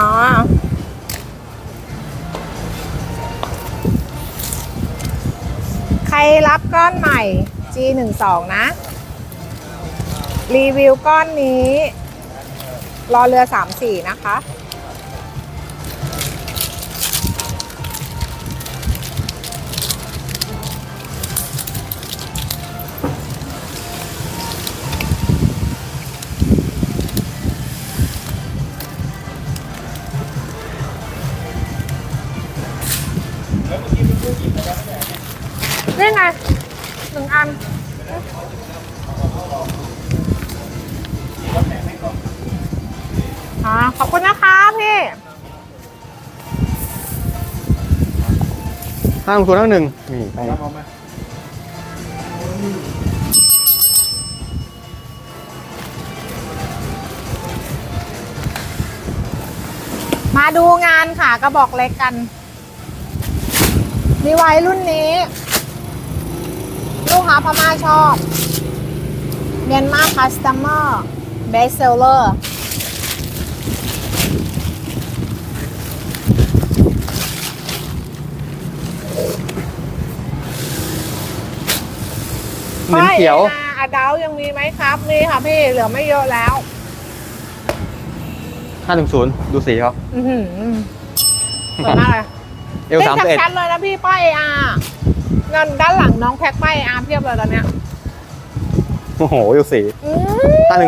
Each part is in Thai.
อ๋อ ใครรับก้อนใหม่ G12 นะ รีวิวก้อนนี้ รอเรือ 34 นะคะ ห้าหนึ่งศูนย์ห้าหนึ่งนี่ไปมาดูงานค่ะกระบอกเล็กกันรีไวรุ่นนี้ ลูกค้าพม่าชอบเมียนมาคัสเมอร์เบสเซลเลอร์ เหมือนเขียวอะดาวยังมีไหมครับ มีค่ะพี่ เหลือไม่เยอะแล้วห้าหนึ่งศูนย์ดูสีเขาอือหือสวยมากเลยเอลสามสิบเอ็ดชัดๆเลยนะพี่ป้ายอานั่นด้านหลังน้องแพ็คป้ายอาเพียบเลยตอนเนี้ยโอ้โหดูสีอืม510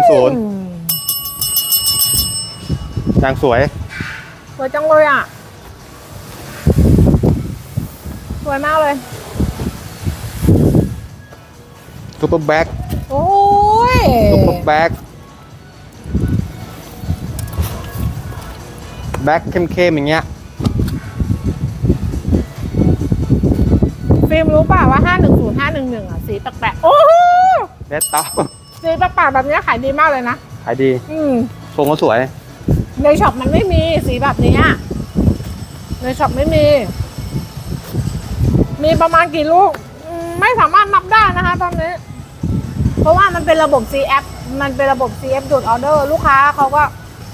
ยางสวย สวยจังเลยอะ สวยมากเลย ซุปเปอร์แบ็กโอ้ยซุปเปอร์แบ็กแบ็กเข้มๆอย่างเงี้ยฟิล์มรู้ป่าว่า 510 511 อะ สีแปลกๆโอ้โหเนตเต้าสีแปลกๆแบบเนี้ยขายดีมากเลยนะ ขายดี อืมทรงก็สวย ในช็อปมันไม่มีสีแบบเนี้ยในช็อปไม่มี มีประมาณกี่ลูกอืมไม่สามารถนับได้นะคะตอนนี้ เพราะว่ามันเป็นระบบ CF มันเป็นระบบ CF ดูดออเดอร์ ลูกค้าเขาก็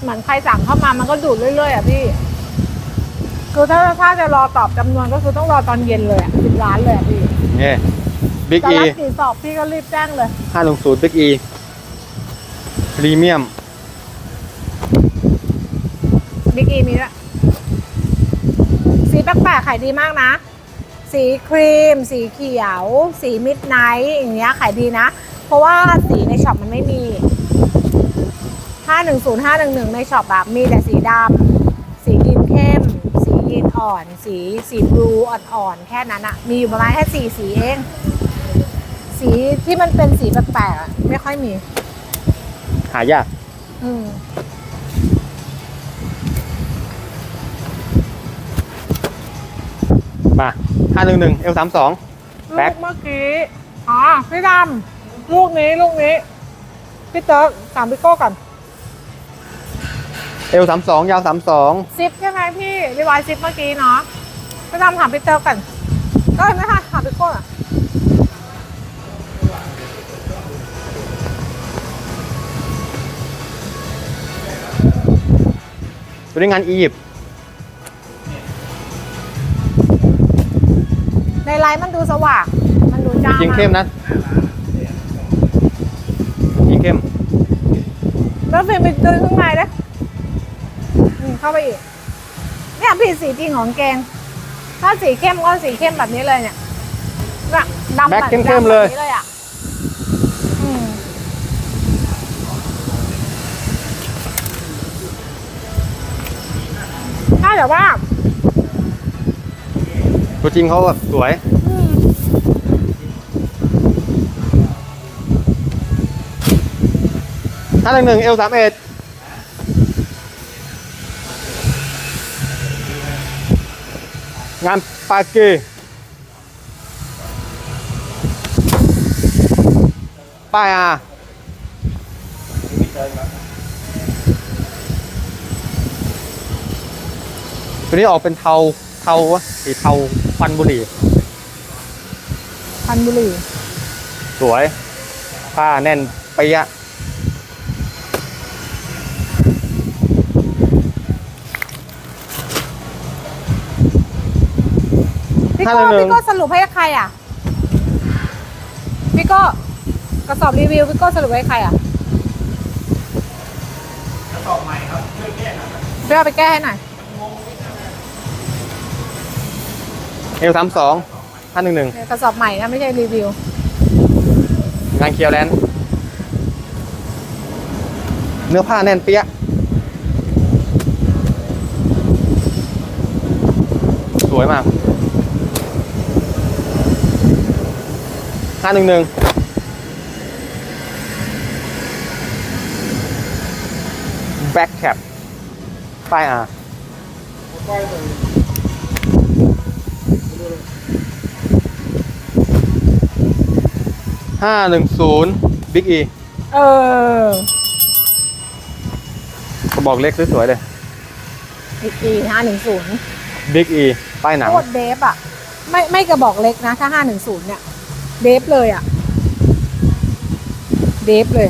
เหมือนใครสั่งเข้ามามันก็ดูดเรื่อยๆอะพี่ คือถ้าถ้าจะรอตอบจำนวนก็คือต้องรอตอนเย็นเลยอะสิบล้านเลยอะพี่นี่บิ๊กจะอีรับกี่สอบพี่ก็รีบแจ้งเลย ห้าหนึ่งศูนย์บิ๊กอีพรีเมียมบิ๊กอีมีด้วยสีแปลกๆขายดีมากนะ สีครีม สีเขียว สีมิดไนท์อย่างเงี้ยขายดีนะ เพราะว่าสีในช็อปมันไม่มี 510 511 ในช็อปแบบมีแต่สีดำสียีนเข้ม สียีนอ่อน สีสีบลูอ่อนๆ แค่นั้นอะมีอยู่ประมาณแค่สี่สีเอง สีที่มันเป็นสีแปลกๆอะไม่ค่อยมี หายากอืมมาห้าหนึ่งหนึ่งเอลสามสองแบ็ลูคกเมื่อกี้ อ๋อพี่ดำ ลูกนี้ลูกนี้ พี่เติร์กถามพี่โก้ก่อนเอลสามสองยาวสามสองซิปใช่ไหมพี่รีวายซิปเมื่อกี้เนาะพี่ดำถามพี่เติร์กก่อนก็ไม่ค่ะถามพี่โก้อะตัวนี้งานอียิปต์ในไลน์มันดูสว่างมันดูจ้ายิงเข้มนะยิง เข้มแล้วฟิล์มไปดูข้างในนะอืมเข้าไปอีก เนี่ยพี่สีจริงของเกง ถ้าสีเข้มก็สีเข้มแบบนี้เลยเนี่ยเนี่ยดำแบ็คแบบเข้มๆเลย ดำแบบนี้เลยอะอืมถ้าแต่ว่า ตัวจริงเขาแบบสวย ห้าหนึ่งหนึ่งเอลสามเอ็ดงานปาเกป้ายอาตัวนี้ออกเป็นเทา เทาวะสีเทาควันบุหรี่ พันบุรีสวย ผ้าแน่นเปียะ โก้511พี่โก้สรุปให้ใครอะพี่โก้กระสอบรีวิวพี่โก้สรุปให้ใครอะกระสอบใหม่ครับเพื่อแก้หน่อยพี่เอาไปแก้ให้หน่อยเอลสามสองห้าหนึ่งหนึ่งกระสอบใหม่นะไม่ใช่รีวิวงานเคียวแลนด์เนื้อผ้าแน่นเปี้ยะสวยมากาหนึ่งหนึ่งแบ็คแคปป้ายอาห้าหนึ่งศูนย์บิ๊กอีเออกระบอกเล็กสวยๆเลยอีกอีห้าหนึ่งศูนย์บิ๊กอีป้ายหนังโคตรเดฟอะ ไม่ไม่กระบอกเล็กนะ ถ้าห้าหนึ่งศูนย์เนี่ย เดฟเลยอะ เดฟเลย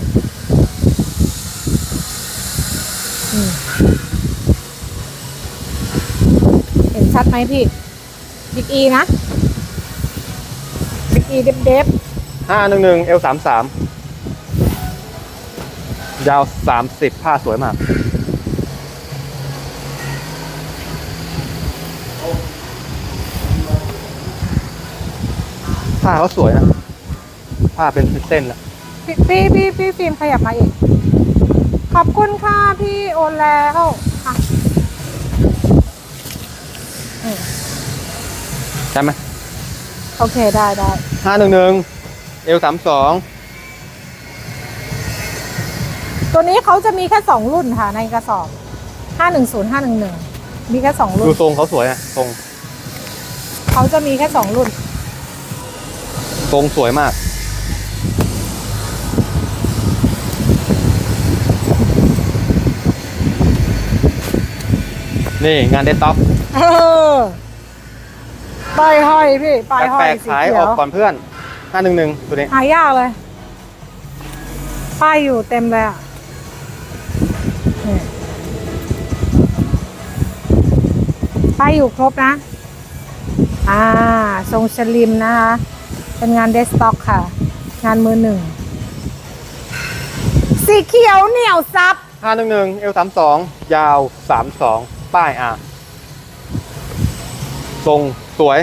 เห็นชัดไหมพี่ บิ๊กอีนะ บิ๊กอีเดฟเดฟห้าหนึ่งหนึ่งเอลสามสามยาวสามสิบผ้าสวยมาก ผ้าเขาสวยนะผ้าเป็นเส้นๆแล้วพี่พี่พี่พี่ฟิล์มขยับมาอีก ขอบคุณค่ะพี่โอนแล้วค่ะอืมใช่ไหมโอเคได้ได้ห้าหนึ่งหนึ่งเอลสามสองตัวนี้เขาจะมีแค่สองรุ่นค่ะ ในกระสอบห้าหนึ่งศูนย์ห้าหนึ่งหนึ่งมีแค่สองรุ่ดูนทรงเขาสวยอะทรง เขาจะมีแค่สองรุ่น ทรงสวยมาก นี่งานเดสต็อปเออป้ายห้อยพี่ป้ายห้อแปลยกสีๆขายเขีอยอกวก่อนเพื่อนห้าหนึ่งหนึ่งตัวนี้ หายากเลย ป้ายอยู่เต็มเลยอะนี่ป้ายอยู่ครบนะ อ่า ทรงสลิมนะคะ เป็นงานเดสต็อกค่ะ งานมือหนึ่ง สีเขียวเหนียวซับ ห้าหนึ่งหนึ่งเอลสามสองยาวสามสองป้ายอะทรงสวย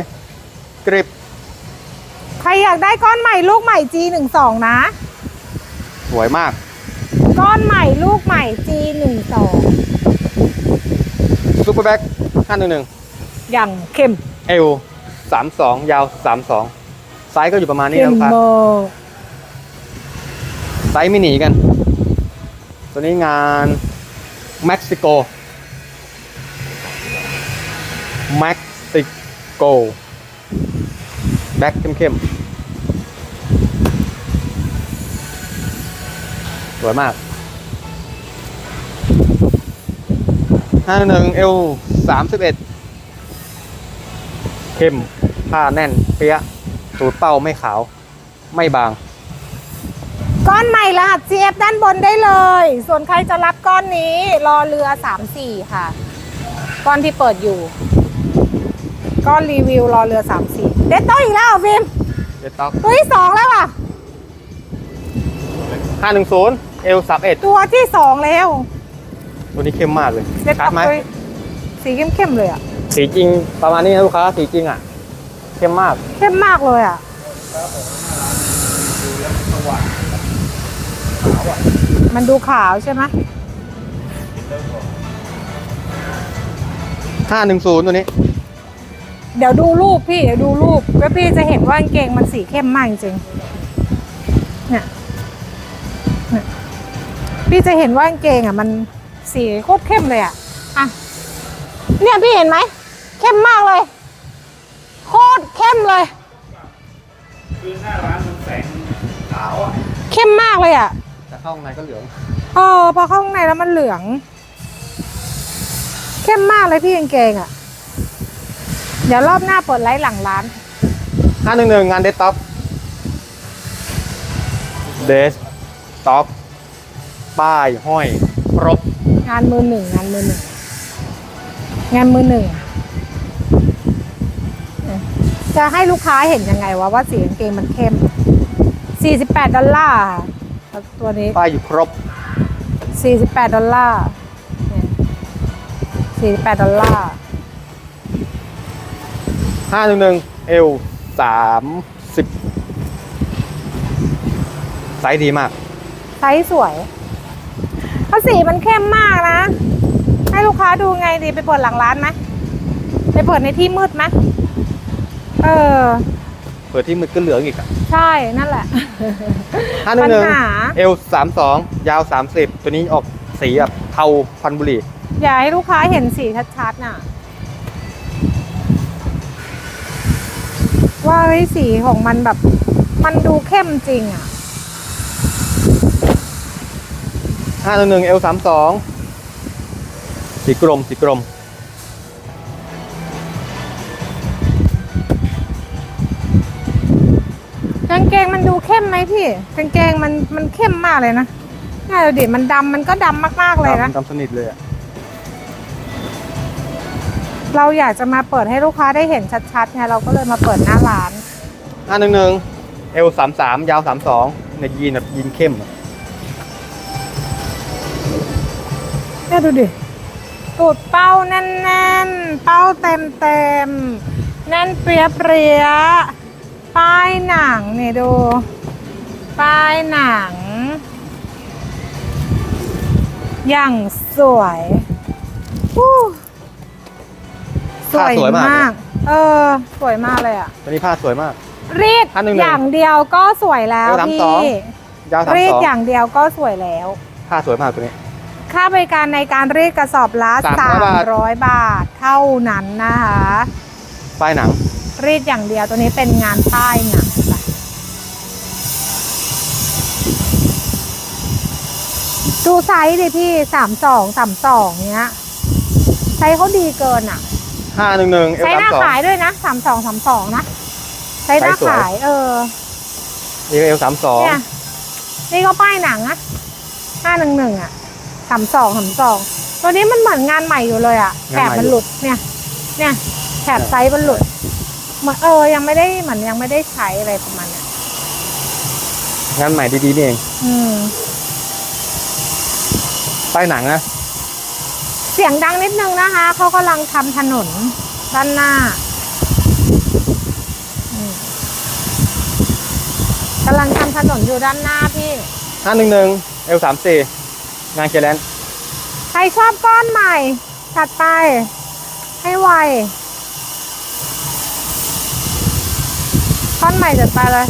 กริบใครอยากได้ก้อนใหม่ลูกใหม่ G12 นะ สวยมาก ก้อนใหม่ลูกใหม่ G12 ซูเปอร์แบ็คห้าหนึ่งหนึ่งอย่างเข้ม เอลสามสองยาวสามสอง ไซส์ก็อยู่ประมาณนี้เข้นะมครับโบไซส์ไม่หนีกัน ตัวนี้งานเม็กซิโกเม็กซิโกแบ็คเข้มๆ สวยมากห้าหนึ่งเอลสามสิบเอ็ดเข้มผ้าแน่นเปี้ยะสู ตรเป้าไม่ขาว ไม่บาง ก้อนใหม่รหัส CF ด้านบนได้เลย ส่วนใครจะรับก้อนนี้ รอเรือ 34 ค่ะ ก้อนที่เปิดอยู่ ก้อนรีวิวรอเรือ 34 เด็ดโตอีกแล้วเหรอฟิล์มเดต็อกตัวที่สองแล้วอะ ห้าหนึ่งศูนย์เอลสามเอ็ดตัวที่สองแล้ว ตัวนี้เข้มมากเลยเด็ดชัโตดไหมตัวสีเข้มๆเลยอะ สีจริงประมาณนี้นะลูกค้าสีจริงอะ เข้มมาก เข้มมากเลยอะมันดูขาวใช่ไหมห้าหนึ่งศูนย์ตัวนี้ เดี๋ยวดูรูปพี่เดี๋ยวดูรูปแล้วพี่จะเห็นว่ากางเกงมันสีเข้มมากจริงๆเนี่ยเนี่ยพี่จะเห็นว่ากางเกงอะ มันสีโคตรเข้มเลยอะอะเนี่ยพี่เห็นไหมเข้มมากเลย โคตรเข้มเลย คือหน้าร้านมันแสงขาวอะเข้มมากเลยอะ แต่เข้าข้างในก็เหลืองเออพอเข้าข้างในแล้วมันเหลือง เข้มมากเลยพี่กางเกงอะ เดี๋ยวรอบหน้าเปิดไลฟ์หลังร้าน ห้าหนึ่งหนึ่งงานเดสต็อปเดสต็อปป้ายห้อยครบ งานมือหนึ่งงานมือหนึ่งงานมือหนึ่ง จะให้ลูกค้าเห็นยังไงวะว่าสีกางเกงมันเข้ม 48 ดอลลาร์ค่ะตัวนี้ ป้ายอยู่ครบ 48 ดอลลาร์เนี่ย48 ดอลลาร์ห้าหนึ่งหนึ่งเอลสามสิบไซส์ดีมาก ไซส์สวยเพราะสีมันเข้มมากนะ ให้ลูกค้าดูไงดีไปเปิดหลังร้านไหมไปเปิดในที่มืดไหม เออ เปิดที่มือก็เหลืองอีกอะใช่นั่นแหละ ห้าหนึ่งหนึ่งปัญหา เอลสามสองยาวสามสิบตัวนี้ออกสีแบบเทาพันบุหรีอย่าให้ลูกค้าเห็นสีชัดๆน่ะ ว่าเฮ้ยสีของมันแบบ มันดูเข้มจริงอะ ห้าหนึ่งหนึ่งเอลสามสองสีกรมสีกรม เข้มไหมพี่กางเกงมันมันเข้มมากเลยนะน่าดูดิมันดำมันก็ดำมากๆเลยนะ ดำสนิทเลยอะเราอยากจะมาเปิดให้ลูกค้าได้เห็นชัดๆไงเราก็เลยมาเปิดหน้าร้านห้าหนึ่งหนึ่งเอลสามสามยาวสามสองในยีนแบบยีนเข้มอะเนี่ยดูดิตูดเป้าแน่นๆ เป้าเต็มเต็มๆแน่นเปรียเปรียๆ ป้ายหนังเนี่ยดู ป้ายหนัง อย่างสวยอู้สวยมาก เออ สวยมากเลยอะตัวนี้ผ้าสวยมาก รีดอันหนึ่งหนึ่งอย่างเดียวก็สวยแล้วเอวสามพี่สอง ยาวสามรีดสองอย่างเดียวก็สวยแล้ว ผ้าสวยมากตัวนี้ ค่าบริการในการรีดกระสอบละ300 300 บาทเท่านั้นนะคะ ป้ายหนัง รีดอย่างเดียวตัวนี้เป็นงานป้ายหนังจ้ะดูไซส์ดิพี่32 32เนี้ยไซส์เขาดีเกินอะห้าหนึ่งหนึ่งเอลไซส์สาหมน้าสอง ขายด้วยนะ32 32นะไซส์หน้าไซส์สวย ขาย เออ เอลสามสองเนี่ยนี่ก็ป้ายหนังอะห้าหนึ่งหนึ่งอะสามสองสามสองตัวนี้มันเหมือนงานใหม่อยู่เลยอะแถบมันหลุดเนี่ย เนี่ยแถบไซส์มันหลุด เหมือนเออยังไม่ได้เหมือนยังไม่ได้ใช้อะไรประมาณเนี้ยงานใหม่ดีๆนี่เองอืมป้ายหนังนะเสียงดังนิดนึงนะคะเขากำลังทำถนนด้านหน้าอืมกำลังทำถนนอยู่ด้านหน้าพี่ ห้าหนึ่งหนึ่งเอลสามสี่งานเคแลนใครชอบก้อนใหม่ ถัดไป ให้ไว ก้อนใหม่จัดไปเลย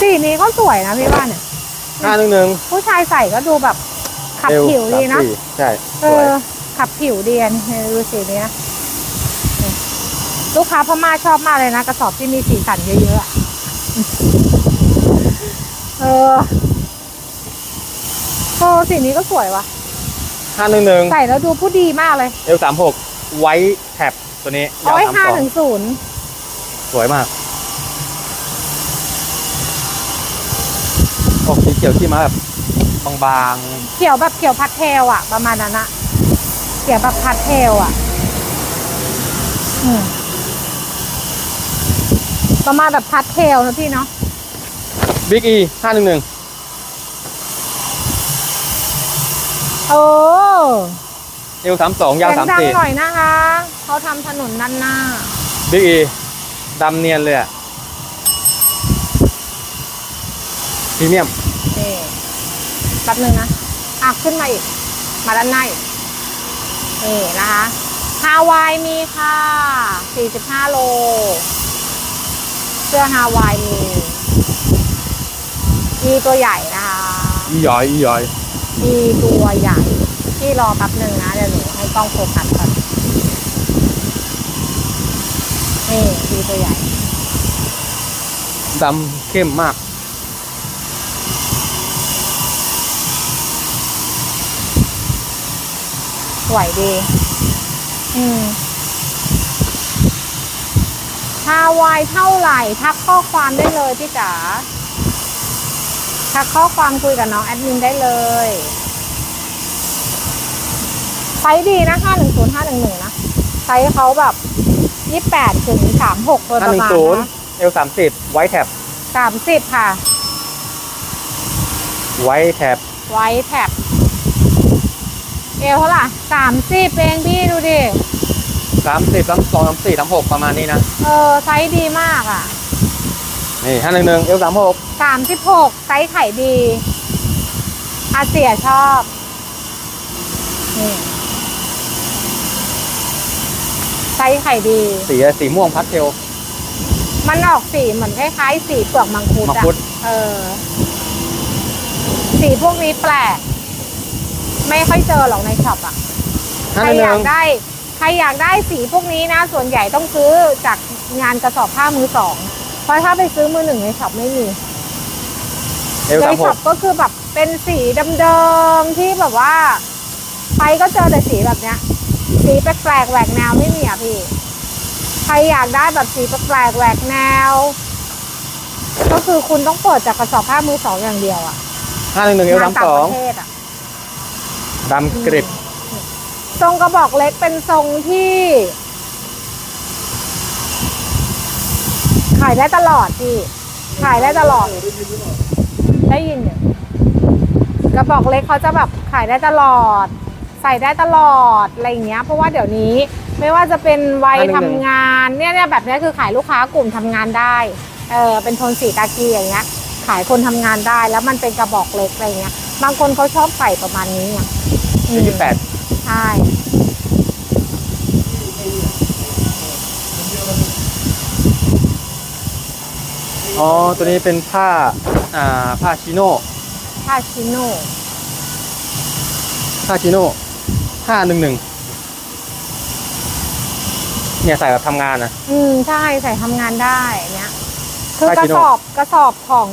สีนี้ก็สวยนะพี่ว่าเนี่ยห้าหนึ่งหนึ่งผู้ชายใส่ก็ดูแบบขับเอลผิวสาดีมนะสี่ใช่เอสวยอขับผิวดีอันนี้ดูสีนี้นะนี่ลูกค้าพม่าชอบมากเลยนะ กระสอบที่มีสีสันเยอะๆอะเออโอ้สีนี้ก็สวยว่ะ ห้าหนึ่งหนึ่งใส่แล้วดูผู้ดีมากเลยเอลสามหกไว้แท็บตัวนี้ยาเอาวไว้สามห้าสองถึงศูนย์สวยมากออกสีเขียวที่มาแบบบางเขียวแบบเขียวพัดเทลอะประมาณนั้นอะเขียวแบบพัดเทลอะอืมประมาณแบบพัดเทลนะพี่เนาะๆบิ๊กอีห้าหนึ่งหนึ่ง เออเอลสามสองยาวเสียสางมดังสี่หน่อยนะคะ เขาทำถนนด้านหน้าบิ๊กอีดำเนียนเลยอะพรีเมียมนี่แป๊บนึงนะ อะ ขึ้นมาอีก มาด้านในาอีกนี่นะคะฮาวายมีค่ะ 45 โล เสื้อฮาวายมี มีตัวใหญ่นะคะ อีหยอยอีหยอย มีตัวใหญ่ที่รอแป๊บหนึ่งนะ เดี๋ยวหนูให้กล้องโฟกัสก่อนนี่มีตัวใหญ่ดำเข้มมาก สวยดี อืมฮาวายเท่าไหร่ ทักข้อความได้เลยพี่จ๋า ทักข้อความคุยกับน้องแอดมินได้เลยไซส์ดีนะห้าหนึ่งศูนย์ห้าหนึ่งหนึ่งนะ ไซส์เขาแบบยี่แปดถึงสามหกโดยประมาณ510นะเอลสามสิบไว้แท็บสามสิบค่ะ ไว้แท็บไว้แท็บเอวเท่าไหร่สามสิบเองพี่ดูดิสามสิบสามสองสามสี่สามหกประมาณนี้นะ เออ ไซส์ดีมากอะ นี่ห้าหนึ่งหนึ่งเอลสามหกสามสิบหกไซส์ไข่ดีอาเสียชอบนี่ไซส์ไข่ดี สีสีม่วงพัสเทล มันออกสีเหมือนคล้ายๆสีเปลือกมังคุดมังอะคุด เออ สีพวกนี้แปลก ไม่ค่อยเจอหรอกในช็อปอะ ห้าใคหรนึ่งหอยานึ่กงได้ใครอยากได้สีพวกนี้นะ ส่วนใหญ่ต้องซื้อจากงานกระสอบผ้ามือสอง เพราะถ้าไปซื้อมือหนึ่งในช็อปไม่มี เอลในสามหช็อกปก็คือแบบเป็นสีเดิมๆที่แบบว่า ไปก็เจอแต่สีแบบเนี้ย สีแปลกๆแหวกแนวไม่มีอะพี่ ใครอยากได้แบบสีแปลกๆแหวกแนว ก็คือคุณต้องเปิดจากกระสอบผ้ามือสองอย่างเดียวอะห้าหนึ่งหนึ่งเอลงาสานมต่าสงอปงระเทศอะ ดำกริบ ทรงกระบอกเล็กเป็นทรงที่ายได้ตลอดพี่ขายได้ตลอด ได้ยินอยู่กระบอกเล็กเขาจะแบบขายได้ตลอด ใส่ได้ตลอดอะไรอย่างเงี้ย เพราะว่าเดี๋ยวนี้ไม่ว่าจะเป็นวัยอันหนึ่งทำงานเนี่ยเนี่ยแบบเนี้ยคือขายลูกค้ากลุ่มทำงานได้ เออเป็นโทนสีกากีอย่างเงี้ย ขายคนทำงานได้แล้วมันเป็นกระบอกเล็กอะไรเงี้ย บางคนเขาชอบใส่ประมาณนี้ไงอืมยี่สิบแปดใช่ อ๋อ ตัวนี้เป็นผ้า อ่า ผ้าชิโน่ ผ้าชิโน่ ผ้าชิโน่ห้าหนึ่งหนึ่ง เนี่ยใส่แบบทำงานนะ อืมใช่ใส่ทำงานได้เนี้ยคือกผ้าระชิโน่ สอบกระสอบของ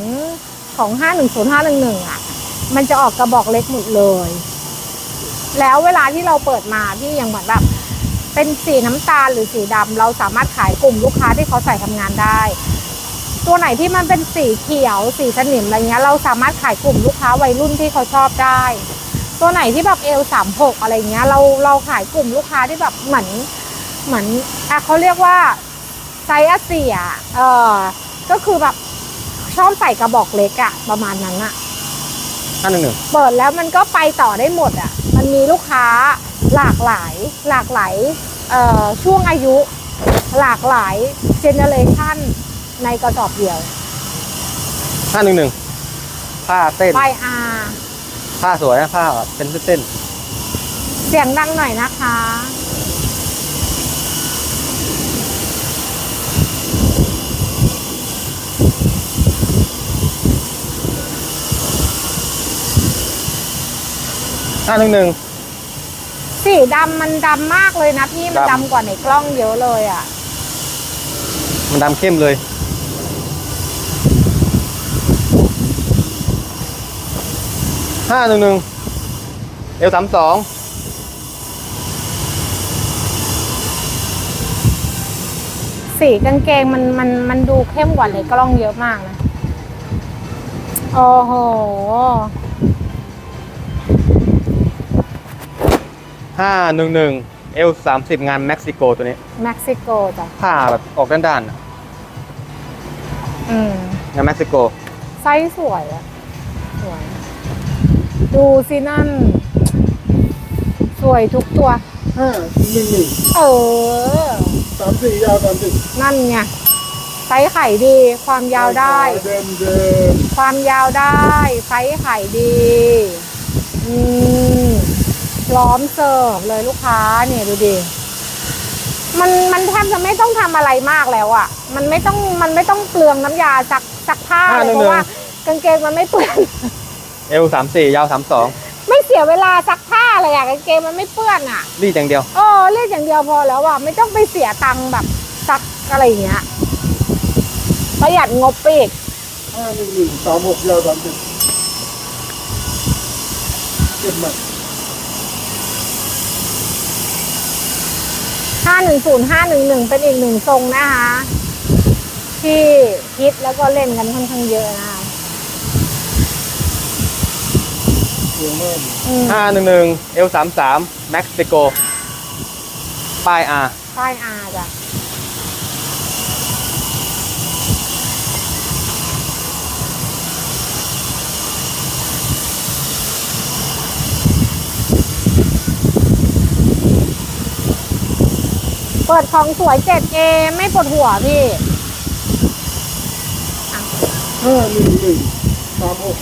ของห้าหนึ่งศูนย์ห้าหนึ่งหนึ่งอะ มันจะออกกระบอกเล็กหมดเลย แล้วเวลาที่เราเปิดมาพี่ยังเหมือนแบบเป็นสีน้ำตาลหรือสีดำเราสามารถขายกลุ่มลูกค้าที่เขาใส่ทำงานได้ ตัวไหนที่มันเป็นสีเขียวสีสนิมอะไรเงี้ยเราสามารถขายกลุ่มลูกค้าวัยรุ่นที่เขาชอบได้ ตัวไหนที่แบบเอลสามหกอะไรเงี้ยเราเราขายกลุ่มลูกค้าที่แบบเหมือนเหมือนอะเขาเรียกว่าไซส์อาเซียเออก็คือแบบชอบใส่กระบอกเล็กอะประมาณนั้นอะห้าหนึ่งหนึ่งเปิดแล้วมันก็ไปต่อได้หมดอะมันมีลูกค้าหลากหลายหลากหลายเอ่อช่วงอายุ หลากหลายเจเนเรชัน ในกระสอบเดียวห้าหนึ่งหนึ่งผ้าเส้นไปอาผ้าสวยนะผ้าแบบเป็นเส้นเสียงดังหน่อยนะคะ ห้าหนึ่งหนึ่ง สีดำมันดำมากเลยนะพี่ มันดำ ดำกว่าในกล้องเยอะเลยอะมันดำเข้มเลย ห้าหนึ่งหนึ่งเอลสามสองสีกางเกงมันมันมันดูเข้มกว่าในกล้องเยอะมากนะ โอ้โหห้าหนึ่งหนึ่งเอลสามสิบงานเม็กซิโกตัวนี้เม็กซิโกจ้ะผ้าแบบออกด้านๆอะอืม งานเม็กซิโก ไซส์สวยอะสวย ดูสินั่น สวยทุกตัว ห้าหนึ่งหนึ่งเออ สามสี่ยาวสามสิบนั่นไงไซส์ไข่ดี ความยาวได้ เดิมเดิมความยาวได้ ไซส์ไข่ดีอืมพร้อมเสิร์ฟเลยลูกค้าเนี่ยดูดิ มันมันแทบจะไม่ต้องทำอะไรมากแล้วอะ่ะ มันไม่ต้องมันไม่ต้องเปลืองน้ำยาซักซักผ้าอ่าเลยหนึ่งเพราะว่ากางเกงมันไม่เปื้อน เอลสามสี่ยาวสามสองไม่เสียเวลาซักผ้าเลยอะกางเกงมันไม่เปื้อนอะ่ะรีดอย่างเดียวเออเรียกอย่างเดียวพอแล้วอะ่ะไม่ต้องไปเสียตังค์แบบซักอะไรอย่างเงี้ยประหยัดงบไปอีกห้าหนึ่งหนึ่งสามหกยาวสามสิบเจ็ดหมัดห้าหนึ่งศูนย์ห้าหนึ่งหนึ่งเป็นอีกหนึ่งทรงนะคะ ที่ฮิตแล้วก็เล่นกันค่อนข้างเยอะนะคะ เสียงมากอืมห้าหนึ่งหนึ่งเอลสามสามแม็กซิโกป้ายอาใช่อาจ้ะเปิดของสวย 7A ไม่ปวดหัวพี่ ห้าหนึ่งหนึ่งสามหก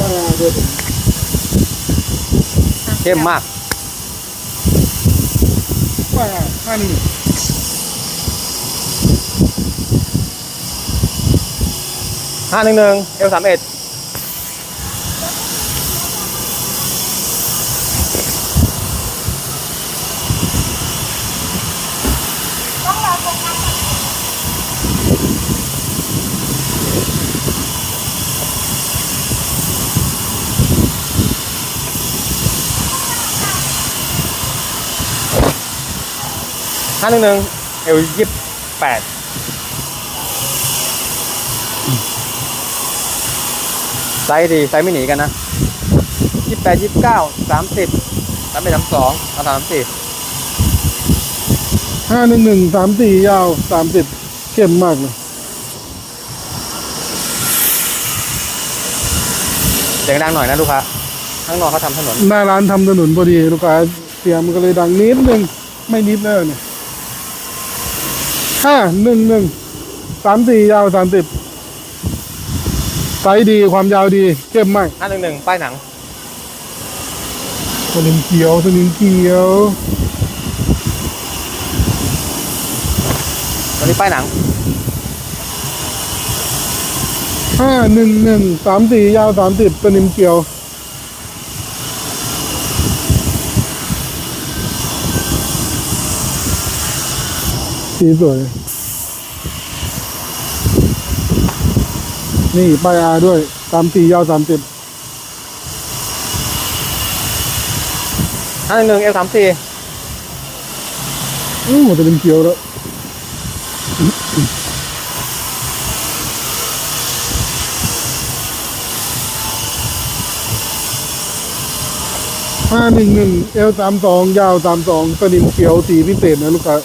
มา เดี๋ยวเข้มมากมาห้าหนึ่งห้าหนึ่งหนึ่งเอลสามเอ็ด ห้าหนึ่งหนึ่งเอลยี่แปดไซส์ดีไซส์ไม่หนีกันนะยี่แปดยี่เก้าสามสิบสามเอ็ดสามสองสามสามสี่ห้าหนึ่งหนึ่งสามสี่ยาวสามสิบเข้มมากเลยเสียงดังหน่อยนะลูกค้าข้างนอกเขาทำถนนหน้าร้านทำถนนพอดีลูกค้าเสียงมันก็เลยดังนิดนึงไม่นิดเลยเนี่ย ห้าหนึ่งหนึ่งสามสี่ยาวสามสิบไซส์ดีความยาวดีเข้มมากห้าหนึ่งหนึ่งป้ายหนังสนิมเขียวสนิมเขียวตอนนี้ป้ายหนังห้าหนึ่งหนึ่งสามสี่ยาวสามสิบสนิมเขียว สีสวย นี่ป้ายอาด้วยสามสี่ยาวสามสิบห้าหนึ่งหนึ่งเอลสามสี่อู้สนิมเขียวแล้วห้าหนึ่งหนึ่งเอลสามสองยาวสามสองสนิมเขียวสีพิเศษนะลูกค้า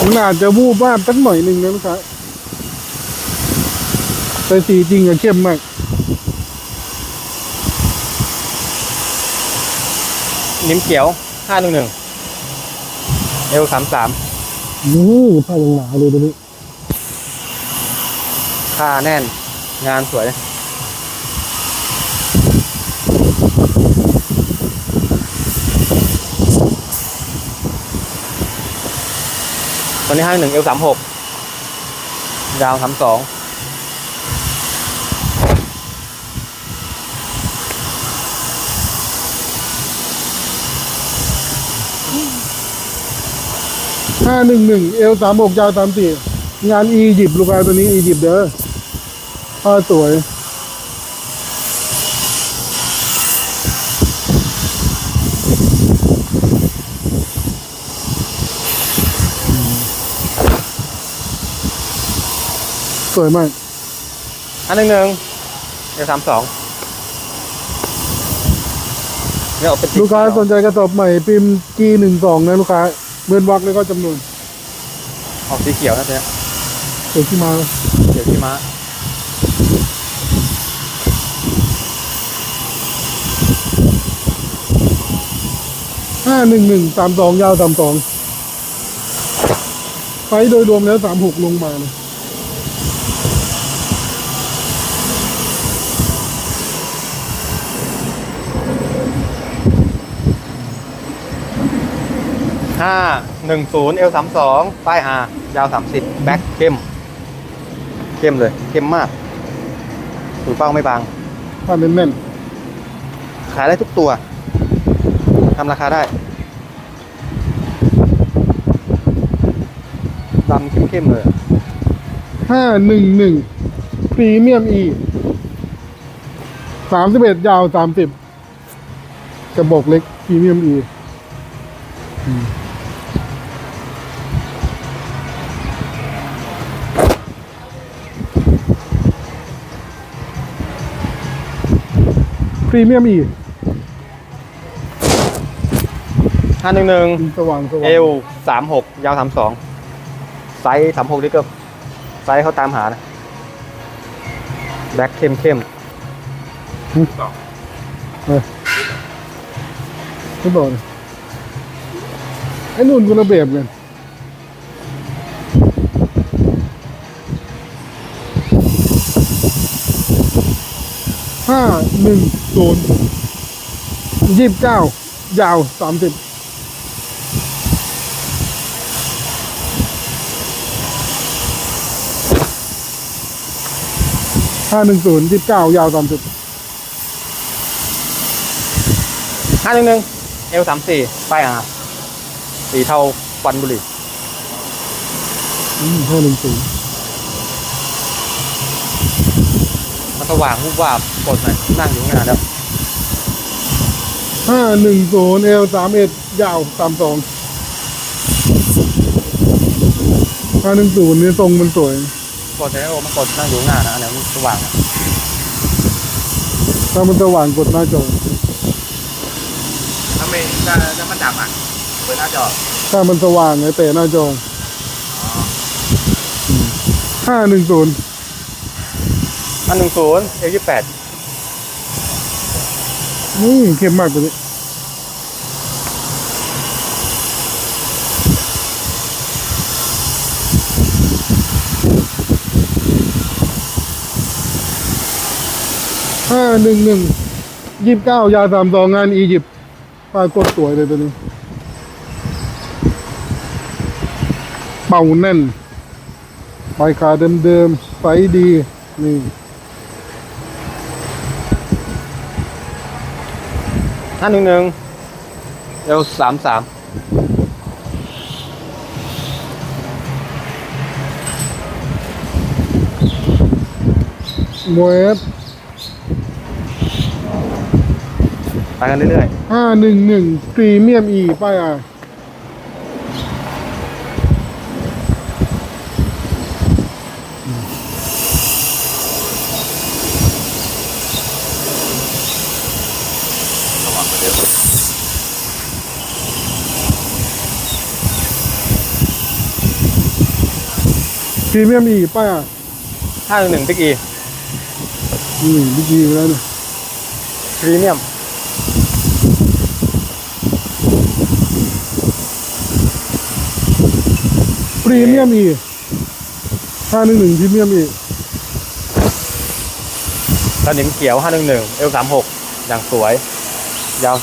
มันอาจจะวูบวาบสักหน่อยหนึ่งนะลูกค้าแต่สีจริงอะเข้มมากนิ้มเขียวห้าหนึ่งหนึ่งเอลสามสามนี่ผ้ายังหนาเลยตัวนี้ผ้าแน่น งานสวยตอ นนี้ห้าหนึ่งเอลสามหกยาวสามสองห้าหนึ่งหนึ่งเอลสามหกยาวสามสี่งานอียิปต์ลูกค้าตัวนี้อียิปต์เด้อผ้าสวย สวยมากห้าหนึ่งหนึ่งเอลสามสองเนี่ยออกเป็นสีลูกค้าเขียวสนใจกระสอบใหม่พิมพ์ G หนึ่งสองนะลูกค้าเบือนวักแล้วก็จำนวนออกสีเขียวนะเนี่ยเดี๋ยวที่มาเขียวที่ม้าห้าหนึ่งหนึ่งสามสองยาวสามสองไฟโดยรวมแล้วสามหกลงมาเลย ห้าหนึ่งศูนย์เอลสามสองป้ายอายาวสามสิบแบ็คเข้ม เข้มเลย เข้มมากถูกเป้าไม่บางผ้าแน่นขายได้ทุกตัวทำราคาได้ดำเข้มๆเลยๆห้าหนึ่งหนึ่งพรีเมียมอีสามสิบเอ็ดยาวสามสิบกระบอกเล็กพรีเมียมอี รีเมียมอีห้าหนึ่งหนึ่งสว่างสว่างเอลสามหกยาวสามสองไซส์สามหกนี่ก็ไซส์เขาตามหานะแบ็คเข้มเข้มไม่บอกเลยไอ้นุ่นคนละแบบกันห้าหนึ่ง ศูนย์ยี่สิบเก้ายาวสามสิบห้าหนึ่งศูนย์ยี่สิบเก้ายาวสามสิบห้าหนึ่งหนึ่งเอลสามสี่ป้ายอาสีเทาฟันบุหรี่ห้าหนึ่งศูนย์ มันสว่างวูบวาบกดหน่อยนั่งอยู่ข้างหน้าแล้วห้าหนึ่งศูนย์เอลสามเอ็ดยาวสามสองห้าหนึ่งศูนย์นี่ทรงมันสวย กดแล้วมันกดนั่งอยู่ข้างหน้านะอันนี้มันสว่างอะถ้ามันสว่างกดหน้าจอถ้าไม่ถ้าถ้ามันดับอะเปิดหน้าจอถ้ามันสว่างไงแต่หน้าจอห้าหนึ่งศูนย์ ห้าหนึ่งศูนย์เอลยี่แปดนี่เข้มมากตัวนี้ห้าหนึ่งหนึ่งยี่สิบเก้ายาสามสองงานอียิปต์ป้ายโคตรสวยเลยตัวนี้ เป่าแน่นปลายขาเดิมๆไซส์ดี นี่ ห้าหนึ่งหนึ่งเอลสามสามมวยไปกันเรื่อยห้าหนึ่งหนึ่งพรีเมียมอีป้ายอะพรี เมียมอีป้ายอะๆห้าหนึ่งหนึ่งติ๊กอีนี่ดีจีไปแล้วเนี่ยพรีเมียมพรีเมียมอีห้าหนึ่งหนึ่งพรีเมียมอีสนิมเขียวห้าหนึ่งหนึ่งเอลสามหกอย่างสวยห